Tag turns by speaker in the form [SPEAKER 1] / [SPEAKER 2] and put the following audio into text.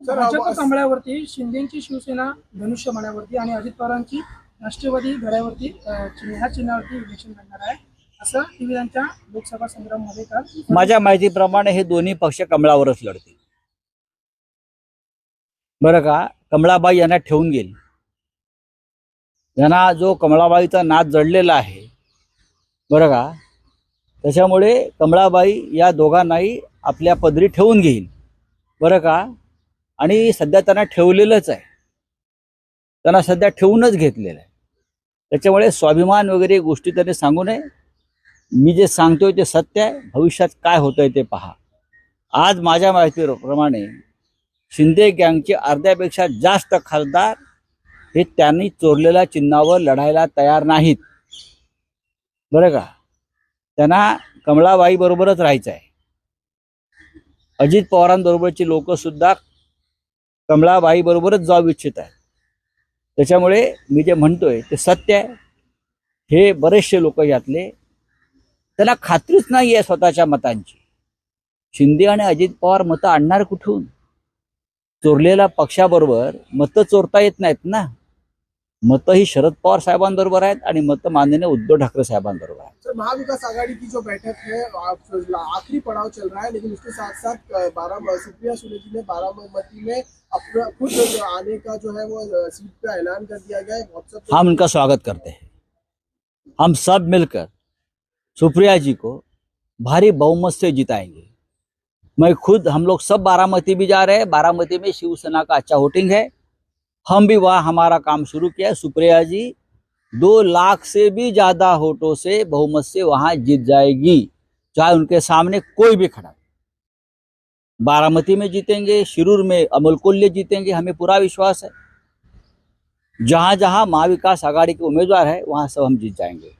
[SPEAKER 1] Sir,
[SPEAKER 2] Bhajap कमळावरती शिंदेची शिवसेना धनुष्यबाणावरती आणि अजित पवारांची राष्ट्रवादी घड्यावरती ह्या चिन्हावरती इलेक्शन लढणार आहे. असं टीव्हीच्या लोकसभा संग्राममध्ये काल
[SPEAKER 3] माझ्या माहितीप्रमाणे हे दोन्ही पक्ष कमळावरच लढतील. बरं का? कमळाबाई यांना ठेवून गेली. यांना जो कमळाबाईचा नाद जडलेला आहे बरं का? त्याच्यामुळे कमळाबाई या दोघांनाही आपल्या पदरी ठेवून घेईल. बरं का? आणि सध्या त्यांना ठेवलेलंच आहे. त्यांना सध्या ठेवूनच घेतलेलं आहे. त्याच्यामुळे स्वाभिमान वगैरे गोष्टी त्यांनी सांगू नये. मी जे सांगतोय ते सत्य आहे. भविष्यात काय होतंय ते पहा. आज माझ्या माहितीप्रमाणे शिंदे गँगचे अर्ध्यापेक्षा जास्त खासदार हे त्यांनी चोरलेल्या चिन्हावर लढायला तयार नाहीत. बरं का? त्यांना कमळाबाई बरोबरच राहायचं आहे अजित पवारांबरोबरची लोक कमलाबाई बरोबरच जाऊ इच्छित आहे. त्याच्यामुळे मी जे म्हणतोय ते सत्य आहे. हे बरेचसे लोक यातले त्याला खात्रीच नाही आहे स्वतःच्या मतांची. शिंदे आणि अजित पवार मतं आणणार कुठून? चोरलेल्या पक्षाबरोबर मतं चोरता येत नाहीत ना? मतं ही शरद पवार साहेबांबरोबर आहेत आणि मतं माननीय उद्धव ठाकरे साहेबांबरोबर आहेत.
[SPEAKER 1] सर महाविकास आघाड़ी की जो बैठक है आप- आखिरी पड़ाव चल रहा है लेकिन उसके साथ साथ बारह सुप्रिया सुले जी ने बारामती में अपना खुद आने का जो है वो सीट का ऐलान कर दिया गया है। व्हाट्सएप
[SPEAKER 3] हम उनका स्वागत करते हैं। हम सब मिलकर सुप्रिया जी को भारी बहुमत से जिताएंगे। मैं खुद हम लोग सब बारामती भी जा रहे हैं। बारामती में शिवसेना का अच्छा वोटिंग है। हम भी वहाँ हमारा काम शुरू किया। सुप्रिया जी, दो लाख से भी ज़्यादा वोटों से बहुमत से वहाँ जीत जाएगी, चाहे उनके सामने कोई भी खड़ा बारामती में जीतेंगे, शिरूर में अमोल कोल्हे जीतेंगे, हमें पूरा विश्वास है। जहाँ जहाँ महाविकास आघाड़ी के उम्मीदवार है, वहाँ सब हम जीत जाएँगे।